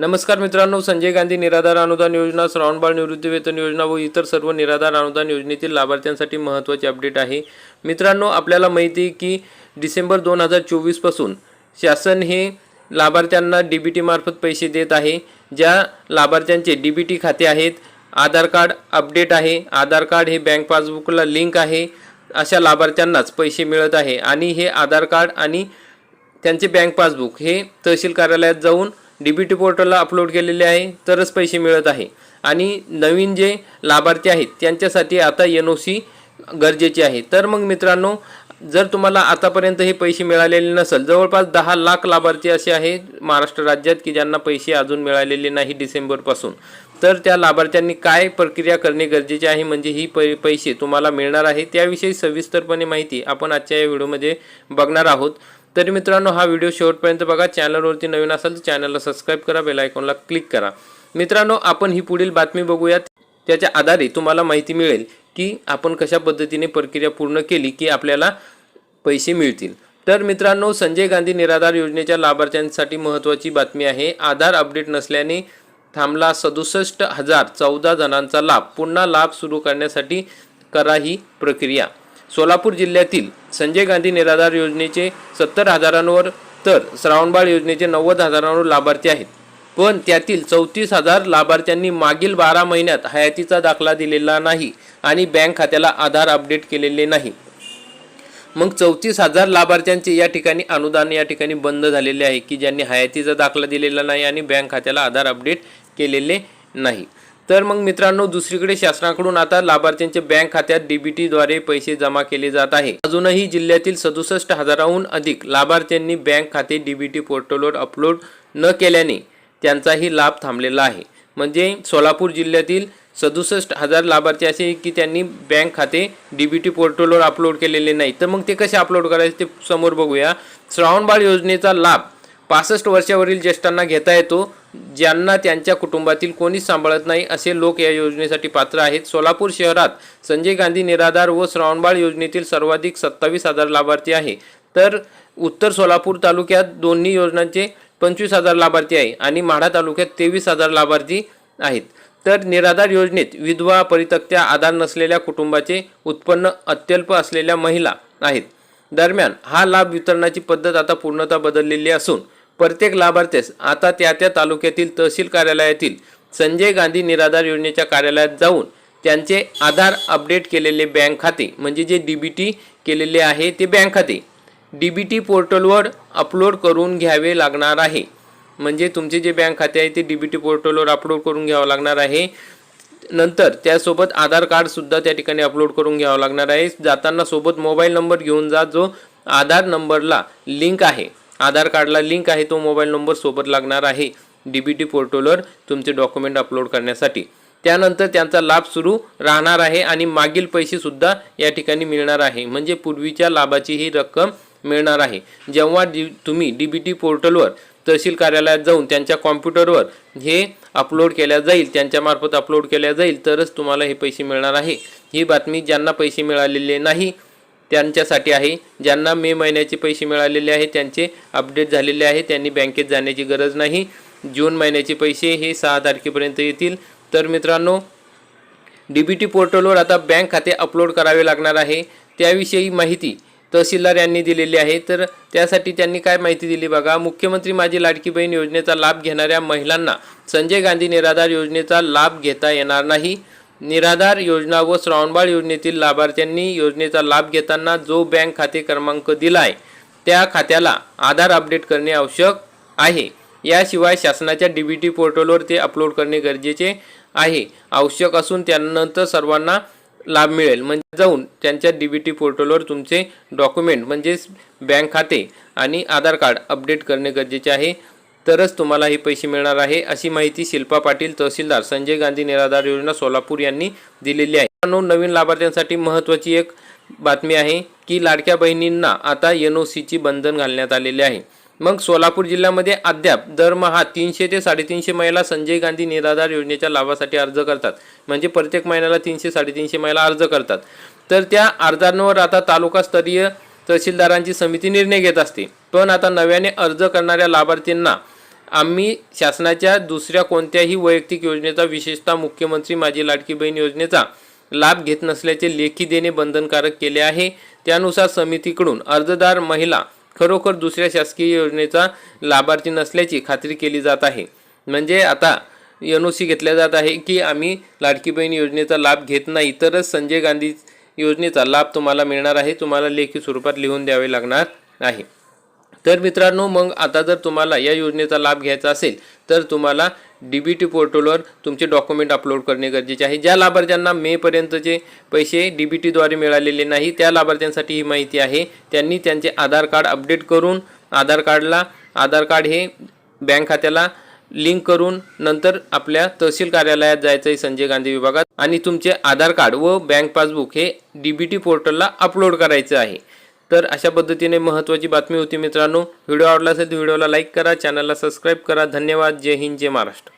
नमस्कार मित्रांनो संजय गांधी निराधार अनुदान योजना श्रावणबाळ निवृत्ती वेतन योजना व इतर सर्व निराधार अनुदान योजनेतील लाभार्थ्यांसाठी महत्त्वाचे अपडेट आहे. मित्रांनो आपल्याला माहिती आहे की डिसेंबर दोन हजार चोवीसपासून शासन हे लाभार्थ्यांना डी बी टीमार्फत पैसे देत आहे. ज्या लाभार्थ्यांचे डी बी टी खाते आहेत आधार कार्ड अपडेट आहे. आधार कार्ड हे बँक पासबुकला लिंक आहे. अशा लाभार्थ्यांनाच पैसे मिळत आहे. आणि हे आधार कार्ड आणि त्यांचे बँक पासबुक हे तहसील कार्यालयात जाऊन डी बी टी पोर्टलला अपलोड केलेले आहे तरच पैसे मिळत आहे. आणि नवीन जे लाभार्थी आहेत त्यांच्यासाठी आता एन ओ सी गरजेची आहे. तर मग मित्रांनो जर तुम्हाला आतापर्यंत हे पैसे मिळालेले नसेल जवळपास दहा लाख लाभार्थी असे आहेत महाराष्ट्र राज्यात की ज्यांना पैसे अजून मिळालेले नाही डिसेंबरपासून. तर त्या लाभार्थ्यांनी काय प्रक्रिया करणे गरजेचे आहे म्हणजे ही पै पैसे तुम्हाला मिळणार आहे त्याविषयी सविस्तरपणे माहिती आपण आजच्या या व्हिडिओमध्ये बघणार आहोत. तरी मित्रांनो हा व्हिडिओ शेवटपर्यंत बघा. चॅनलवरती नवीन असाल तर चॅनलला सबस्क्राईब करा बेल आयकॉनला क्लिक करा. मित्रांनो आपण ही पुढील बातमी बघूयात. त्याच्या आधारे तुम्हाला माहिती मिळेल की आपण कशा पद्धतीने प्रक्रिया पूर्ण केली की आपल्याला पैसे मिळतील. तर मित्रांनो संजय गांधी निराधार योजनेच्या लाभार्थ्यांसाठी महत्त्वाची बातमी आहे. आधार अपडेट नसल्याने थांबला सदुसष्ट हजार चौदा जणांचा लाभ. पुन्हा लाभ सुरू करण्यासाठी करा ही प्रक्रिया. सोलापूर जिल्ह्यातील संजय गांधी निराधार योजनेचे सत्तर हजारांवर तर श्रावणबाळ योजनेचे नव्वद हजारांवर लाभार्थी आहेत. पण त्यातील चौतीस हजार लाभार्थ्यांनी मागील बारा महिन्यात हयातीचा दाखला दिलेला नाही आणि बँक खात्याला आधार अपडेट केलेले नाही. मग चौतीस हजार लाभार्थ्यांचे या ठिकाणी अनुदान या ठिकाणी बंद झालेले आहे की ज्यांनी हयातीचा दाखला दिलेला नाही आणि बँक खात्याला आधार अपडेट केलेले नाही. तर मग मित्रांनो दुसरीकडे शासनाकडून आता लाभार्थ्यांच्या बँक खात्यात डीबीटीद्वारे पैसे जमा केले जात आहे. अजूनही जिल्ह्यातील सदुसष्ट हजाराहून अधिक लाभार्थ्यांनी बँक खाते डीबीटी पोर्टलवर अपलोड न केल्याने त्यांचाही लाभ थांबलेला आहे. म्हणजे सोलापूर जिल्ह्यातील सदुसष्ट हजार लाभार्थी असे की त्यांनी बँक खाते डीबीटी पोर्टलवर अपलोड केलेले नाही. तर मग ते कसे अपलोड करायचे ते समोर बघूया. श्रावणबाळ योजनेचा लाभ पासष्ट वर्षावरील ज्येष्ठांना घेता येतो ज्यांना त्यांच्या कुटुंबातील कोणीच सांभाळत नाही असे लोक या योजनेसाठी पात्र आहेत. सोलापूर शहरात संजय गांधी निराधार व श्रावणबाळ योजनेतील सर्वाधिक सत्तावीस हजार लाभार्थी आहे. तर उत्तर सोलापूर तालुक्यात दोन्ही योजनांचे पंचवीस हजार लाभार्थी आहे आणि माढा तालुक्यात तेवीस हजार लाभार्थी आहेत. तर निराधार योजनेत विधवा परितक्त्या आधार नसलेल्या कुटुंबाचे उत्पन्न अत्यल्प असलेल्या महिला आहेत. दरम्यान हा लाभ वितरणाची पद्धत आता पूर्णतः बदललेली असून प्रत्येक लाभार्थ्यास आता त्या त्या तालुक्यातील तहसील कार्यालयातील संजय गांधी निराधार योजनेच्या कार्यालयात जाऊन त्यांचे आधार अपडेट केलेले बँक खाते म्हणजे जे डी बी टी केलेले आहे ते बँक खाते डी बी टी पोर्टलवर अपलोड करून घ्यावे लागणार आहे. म्हणजे तुमचे जे बँक खाते आहे ते डी बी टी पोर्टलवर अपलोड करून घ्यावं लागणार आहे. नंतर त्यासोबत आधार कार्डसुद्धा त्या ठिकाणी अपलोड करून घ्यावं लागणार आहे. जाताना सोबत मोबाईल नंबर घेऊन जा जो आधार नंबरला लिंक आहे. आधार कार्डला लिंक आहे तो मोबाईल नंबर सोबत लागणार आहे. डी बी टी पोर्टलवर तुमचे डॉक्युमेंट अपलोड करण्यासाठी. त्यानंतर त्यांचा लाभ सुरू राहणार आहे आणि मागील पैसेसुद्धा या ठिकाणी मिळणार आहे. म्हणजे पूर्वीच्या लाभाची ही रक्कम मिळणार आहे. जेव्हा डी तुम्ही डी बी टी पोर्टलवर तहसील कार्यालयात जाऊन त्यांच्या कॉम्प्युटरवर हे अपलोड केल्या जाईल त्यांच्यामार्फत अपलोड केल्या जाईल तरच तुम्हाला हे पैसे मिळणार आहे. ही बातमी ज्यांना पैसे मिळालेले नाही त्यांच्यासाठी आहे. ज्यांना मे महिन्याचे पैसे मिळालेले आहे त्यांचे अपडेट झालेले आहे. त्यांनी बँकेत जाण्याची गरज नाही. जून महिन्याचे पैसे हे सहा तारखेपर्यंत येतील. तर मित्रांनो डी बी टी पोर्टलवर आता बँक खाते अपलोड करावे लागणार आहे. त्याविषयी माहिती तहसीलदार यांनी दिलेली आहे. तर त्यासाठी त्यांनी काय माहिती दिली बघा. मुख्यमंत्री माझी लाडकी बहीण योजनेचा लाभ घेणाऱ्या महिलांना संजय गांधी निराधार योजनेचा लाभ घेता येणार नाही. निराधार योजना व श्रावणबाळ योजनेतील लाभार्थ्यांनी योजनेचा लाभ घेताना जो बँक खाते क्रमांक दिला आहे त्या खात्याला आधार अपडेट करणे आवश्यक आहे. याशिवाय शासनाच्या डी बी टी पोर्टलवर ते अपलोड करणे गरजेचे आहे. आवश्यक असून त्यानंतर सर्वांना लाभ मिळेल. म्हणजे जाऊन त्यांच्या डी बी टी पोर्टलवर तुमचे डॉक्युमेंट म्हणजेच बँक खाते आणि आधार कार्ड अपडेट करणे गरजेचे आहे. तरच तुम्हाला हे पैसे मिळणार आहे अशी माहिती शिल्पा पाटील तहसीलदार संजय गांधी निराधार योजना सोलापूर यांनी दिलेली आहे. मित्रांनो, नवीन लाभार्थ्यांसाठी महत्त्वाची एक बातमी आहे की लाडक्या बहिणींना आता एन ओ सीची बंधन घालण्यात आलेले आहे. मग सोलापूर जिल्ह्यामध्ये अद्याप दरमहा तीनशे ते साडेतीनशे महिला संजय गांधी निराधार योजनेच्या लाभासाठी अर्ज करतात. म्हणजे प्रत्येक महिन्याला तीनशे साडेतीनशे महिला अर्ज करतात. तर त्या अर्जांवर आता तालुकास्तरीय तहसीलदारांची समिती निर्णय घेत असते. पण आता नव्याने अर्ज करणाऱ्या लाभार्थींना आम्ही शासनाच्या दुसऱ्या कोणत्याही वैयक्तिक योजनेचा विशेषतः मुख्यमंत्री माझी लाडकी बहीण योजनेचा लाभ घेत नसल्याचे लेखी देणे बंधनकारक केले आहे. त्यानुसार समितीकडून अर्जदार महिला खरोखर दुसऱ्या शासकीय योजनेचा लाभार्थी नसल्याची खात्री केली जात आहे. म्हणजे आता एन ओ सी घेतल्या जात आहे की आम्ही लाडकी बहीण योजनेचा लाभ घेत नाही तरच संजय गांधी योजनेचा लाभ तुम्हाला मिळणार आहे. तुम्हाला लेखी स्वरूपात लिहून द्यावे लागणार आहे. तर मित्रांनो मग आता जर तुम्हाला या योजनेचा लाभ घ्यायचा असेल तर तुम्हाला डी बी टी पोर्टलवर तुमचे डॉक्युमेंट अपलोड करणे गरजेचे आहे. ज्या लाभार्थ्यांना मेपर्यंतचे पैसे डी बी टीद्वारे मिळालेले नाही त्या लाभार्थ्यांसाठी ही माहिती आहे. त्यांनी त्यांचे आधार कार्ड अपडेट करून आधार कार्डला आधार कार्ड हे बँक खात्याला लिंक करून नंतर आपल्या तहसील कार्यालयात जायचं आहे संजय गांधी विभागात. आणि तुमचे आधार कार्ड व बँक पासबुक हे डी बी टी पोर्टलला अपलोड करायचं आहे. तर अशा पद्धतीने महत्त्वाची बातमी होती मित्रांनो. व्हिडिओ आवडला असेल तर व्हिडिओला लाईक करा चॅनलला सबस्क्राईब करा. धन्यवाद. जय हिंद जय महाराष्ट्र.